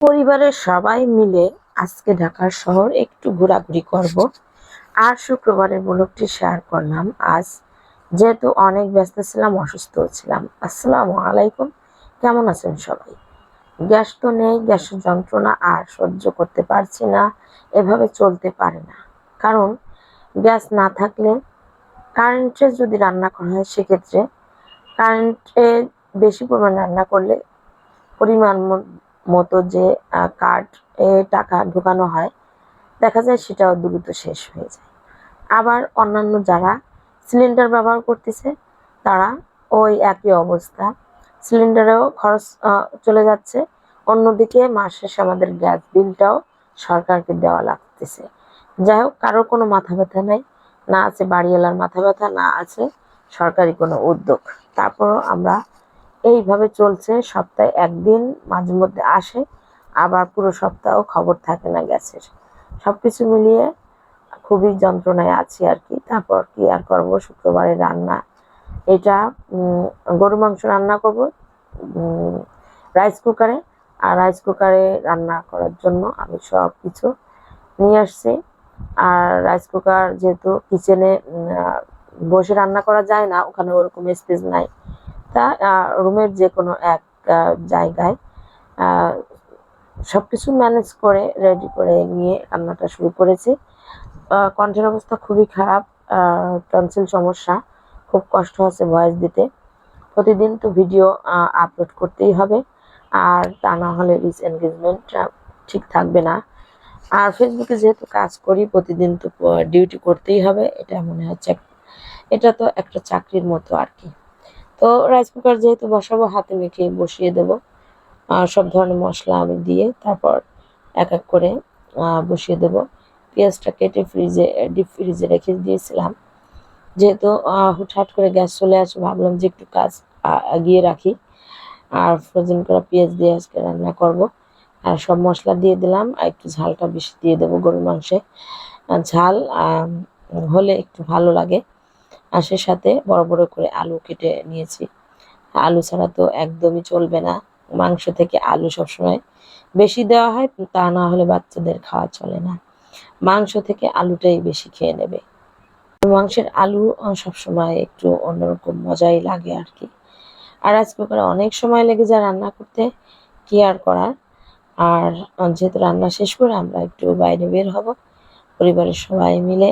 পরিবারের সবাই মিলে আজকে ঢাকার শহর একটু ঘোরাঘুরি করব। আর শুক্রবারের ব্লগটি শেয়ার করলাম। আজ যেহেতু অনেক ব্যস্ত ছিলাম, অসুস্থ ছিলাম। আসসালামু আলাইকুম। কেমন আছেন সবাই? গ্যাস তো নেই গ্যাসের যন্ত্রণা আর সহ্য করতে পারছি না, এভাবে চলতে পারে না। কারণ গ্যাস না থাকলে কারেন্টে যদি রান্না করা হয়, সেক্ষেত্রে কারেন্টে বেশি পরিমাণ রান্না করলে পরিমাণ মতো যে কার্ড টাকা ঢোকানো হয়, দেখা যায় সেটাও দ্রুত শেষ হয়ে যায়। আবার অন্যান্য যারা সিলিন্ডার ব্যবহার করতেছে, তারা ওই একই অবস্থা। সিলিন্ডারেও খরচ চলে যাচ্ছে। অন্যদিকে মাস শেষে আমাদের গ্যাস বিলটাও সরকারকে দেওয়া লাগতেছে। যাই হোক, কারোর কোনো মাথা ব্যথা নেই। না আছে বাড়িওয়ালার মাথা ব্যথা, না আছে সরকারি কোনো উদ্যোগ। তারপরও আমরা এইভাবে চলছে, সপ্তাহে একদিন মাঝে মধ্যে আসে, আবার পুরো সপ্তাহ খবর থাকে না গ্যাসের। সব কিছু মিলিয়ে খুবই যন্ত্রণায় আছি আর কি। তারপর কি আর করব? শুক্রবারে রান্না। এটা গরু মাংস রান্না করব রাইস কুকারে আর রাইস কুকারে রান্না করার জন্য আমি সব কিছু নিয়ে আসছি। আর রাইস কুকার যেহেতু কিচেনে বসে রান্না করা যায় না, ওখানে ওরকম স্পেস নাই। তা রুমের যে কোনো এক জায়গায় সব কিছু ম্যানেজ করে রেডি করে নিয়ে রান্নাটা শুরু করেছি। কণ্ঠের অবস্থা খুবই খারাপ টনসিল সমস্যা, খুব কষ্ট হচ্ছে ভয়েস দিতে। প্রতিদিন তো ভিডিও আপলোড করতেই হবে, আর তা না হলে রিচ এনগেজমেন্ট ঠিক থাকবে না। আর ফেসবুকে যেহেতু কাজ করি, প্রতিদিন তো ডিউটি করতেই হবে, এটা মনে হচ্ছে এটা তো একটা চাকরির মতো আর কি। তো রাইস কুকার যেহেতু বসাবো, হাতে মেখে বসিয়ে দেবো। সব ধরনের মশলা আমি দিয়ে তারপর এক এক করে বসিয়ে দেব। পেঁয়াজটা কেটে ফ্রিজে ডিপ ফ্রিজে রেখে দিয়েছিলাম। যেহেতু হুটহাট করে গ্যাস চলে আসে, ভাবলাম যে একটু কাজ এগিয়ে রাখি। আর ফ্রোজেন করা পেঁয়াজ দিয়ে আজকে রান্না করব। আর সব মশলা দিয়ে দিলাম, আর একটু ঝালটা বেশি দিয়ে দেবো গরুর মাংসে। ঝাল হলে একটু ভালো লাগে। আর সাথে বড় বড় করে আলু কেটে নিয়েছি। আলু ছাড়া তো একদমই চলবে না। মাংস থেকে আলু সবসময় বেশি দেওয়া হয়, তা না হলে বাচ্চাদের খাওয়া চলে না। মাংস থেকে আলুটাই বেশি খেয়ে নেবে। মাংসের আলু সবসময় একটু অন্যরকম মজাই লাগে আর কি। আর আজকে করে অনেক সময় লেগে যায় রান্না করতে, কি আর করার? আর যেহেতু রান্না শেষ করে আমরা একটু বাইরে বের হব, পরিবারের সবাই মিলে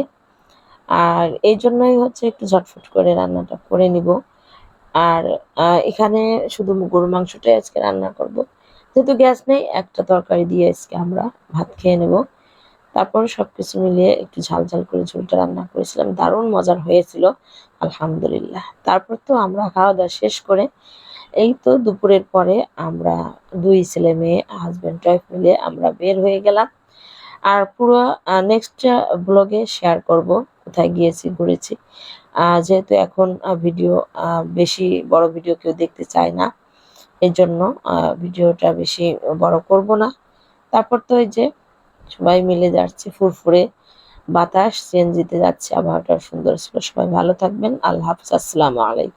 আর এই জন্যই হচ্ছে একটু ঝটফট করে রান্নাটা করে নিব। আর এখানে শুধু গরু মাংসটাই আজকে রান্না করব। যেহেতু গ্যাস নেই, একটা তরকারি দিয়ে আজকে আমরা ভাত খেয়ে নেব। তারপর সব কিছু মিলিয়ে একটু ঝাল ঝাল করে ঝোলটা রান্না করেছিলাম। দারুণ মজার হয়েছিল, আলহামদুলিল্লাহ। তারপর তো আমরা খাওয়া দাওয়া শেষ করে এই তো দুপুরের পরে আমরা দুই ছেলে মেয়ে হাজব্যান্ড ওয়াইফ মিলে আমরা বের হয়ে গেলাম। আর পুরো নেক্সট ব্লগে শেয়ার করব। কোথায় গিয়েছি, ঘুরেছি। যেহেতু এখন ভিডিও বেশি বড় ভিডিও কেউ দেখতে চায় না এর জন্য ভিডিওটা বেশি বড় করব না। তারপর তো ওই যে সবাই মিলে যাচ্ছে, ফুরফুরে বাতাস চেঞ্জ দিতে যাচ্ছে। আবহাওয়াটা সুন্দর ছিল। সবাই ভালো থাকবেন। আল্লাহ হাফিজ। আসসালামু আলাইকুম।